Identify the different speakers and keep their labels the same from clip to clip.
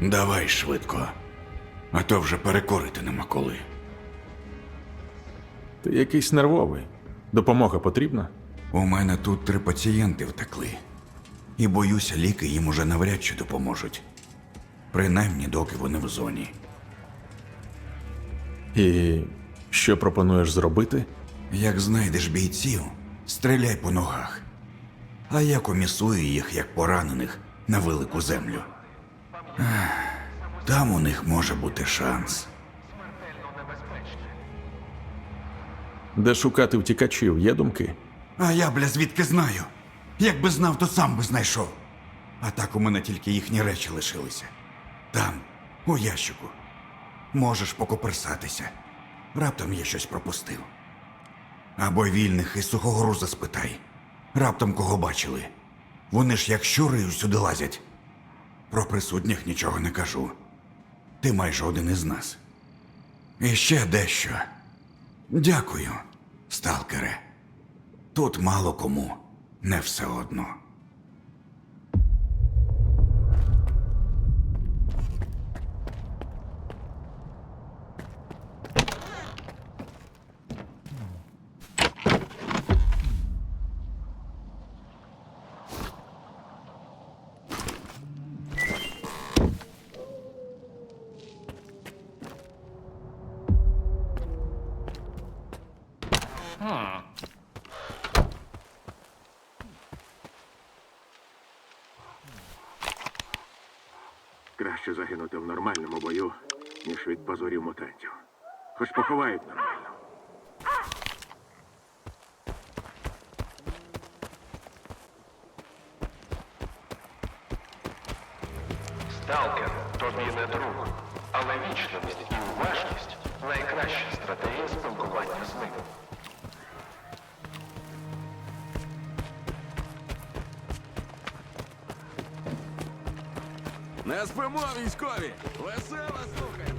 Speaker 1: Давай швидко. А то вже перекорити нема коли.
Speaker 2: Ти якийсь нервовий. Допомога потрібна?
Speaker 1: У мене тут три пацієнти втекли. І боюся, ліки їм уже навряд чи допоможуть. Принаймні, доки вони в зоні.
Speaker 2: І що пропонуєш зробити?
Speaker 1: Як знайдеш бійців, стріляй по ногах. А я комісую їх як поранених на велику землю. Там у них може бути шанс.
Speaker 2: Де шукати втікачів, є думки?
Speaker 1: А я, бля, звідки знаю? Якби знав, то сам би знайшов. А так у мене тільки їхні речі лишилися. Там, у ящику. Можеш покоперсатися. Раптом я щось пропустив. Або вільних із сухогруза спитай. Раптом кого бачили. Вони ж як щури сюди лазять. Про присутніх нічого не кажу. Ти майже один із нас. І ще дещо. Дякую, сталкере. Тут мало кому не все одно.
Speaker 3: Краще загинути в нормальному бою, ніж від позорів мутантів. Хоч поховають нормально.
Speaker 4: Сталкер тобі не друг, але вічливість і уважність найкраща стратегія спілкування з ним.
Speaker 5: Не спимо, військові! Весела слухаємо!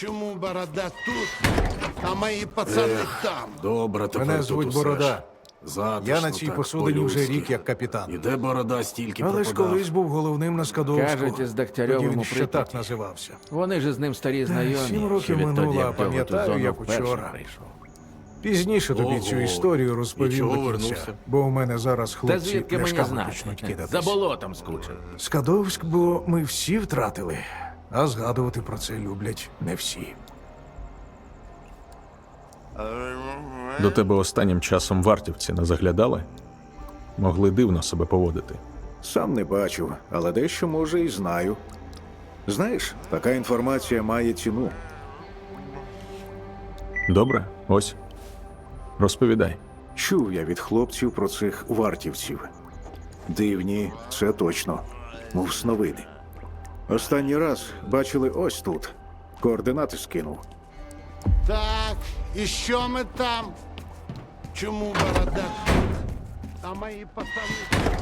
Speaker 6: Чому борода тут, а мої пацани там?
Speaker 5: Добре, тепер
Speaker 7: Мене
Speaker 5: тут
Speaker 7: звуть
Speaker 5: усе
Speaker 7: Борода.
Speaker 5: Затишно
Speaker 7: Я на цій
Speaker 5: так,
Speaker 7: посудині вже
Speaker 5: по-людськи.
Speaker 7: рік як капітан.
Speaker 5: І де борода стільки
Speaker 7: Але ж
Speaker 5: пропадав?
Speaker 7: колись був головним на Скадовську.
Speaker 8: Кажуть, із Дегтярьовим
Speaker 7: Тоді він
Speaker 8: у
Speaker 7: ще
Speaker 8: Прип'яті.
Speaker 7: так називався.
Speaker 8: Вони ж з ним старі знайомі.
Speaker 7: сім років минуло, а пам'ятаю, як учора. Пізніше тобі
Speaker 5: Ого.
Speaker 7: цю історію
Speaker 5: І
Speaker 7: розповім
Speaker 5: чого
Speaker 7: до кінця, бо у мене зараз
Speaker 8: Та
Speaker 7: хлопці
Speaker 8: звідки мені знати?
Speaker 7: почнуть
Speaker 8: За болотом скучив.
Speaker 7: Скадовськ, бо ми всі втратили, а згадувати про це люблять не всі.
Speaker 2: До тебе останнім часом вартівці не заглядали? Могли дивно себе поводити.
Speaker 9: Сам не бачив, але дещо може і знаю. Знаєш, така інформація має ціну.
Speaker 2: Добре, ось. Розповідай.
Speaker 9: Чув я від хлопців про цих вартівців. Дивні, це точно, мов сновиди. Останній раз бачили ось тут. Координати скинув.
Speaker 6: Так, І що ми там? Чому борода? А мої пацани.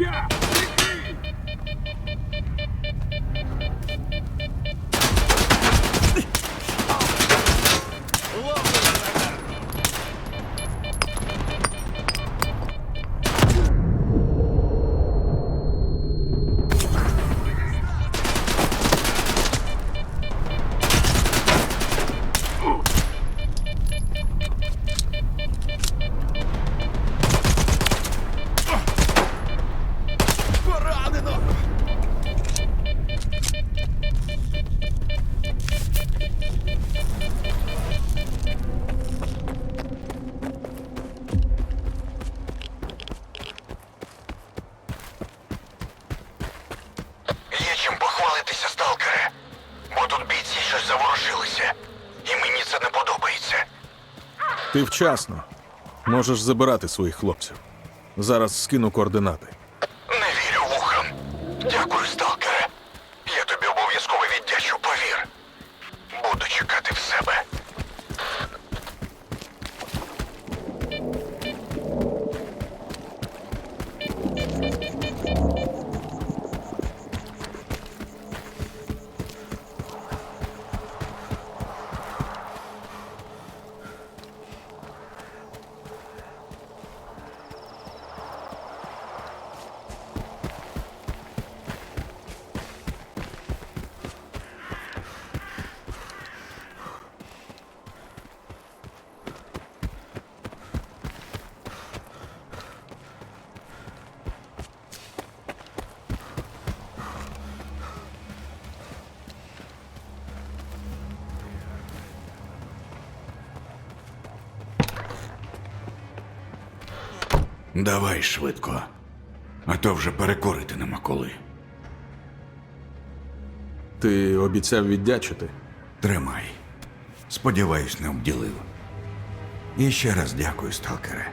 Speaker 1: right. Чим похвалитися, сталкере. Бо тут бійці щось заворушилися. І мені це не подобається.
Speaker 2: Ти вчасно. Можеш забирати своїх хлопців. Зараз скину координати.
Speaker 1: Давай швидко. А то вже перекорити нема коли.
Speaker 2: Ти обіцяв віддячити.
Speaker 1: Тримай. Сподіваюсь, не обділив. І ще раз дякую, сталкере.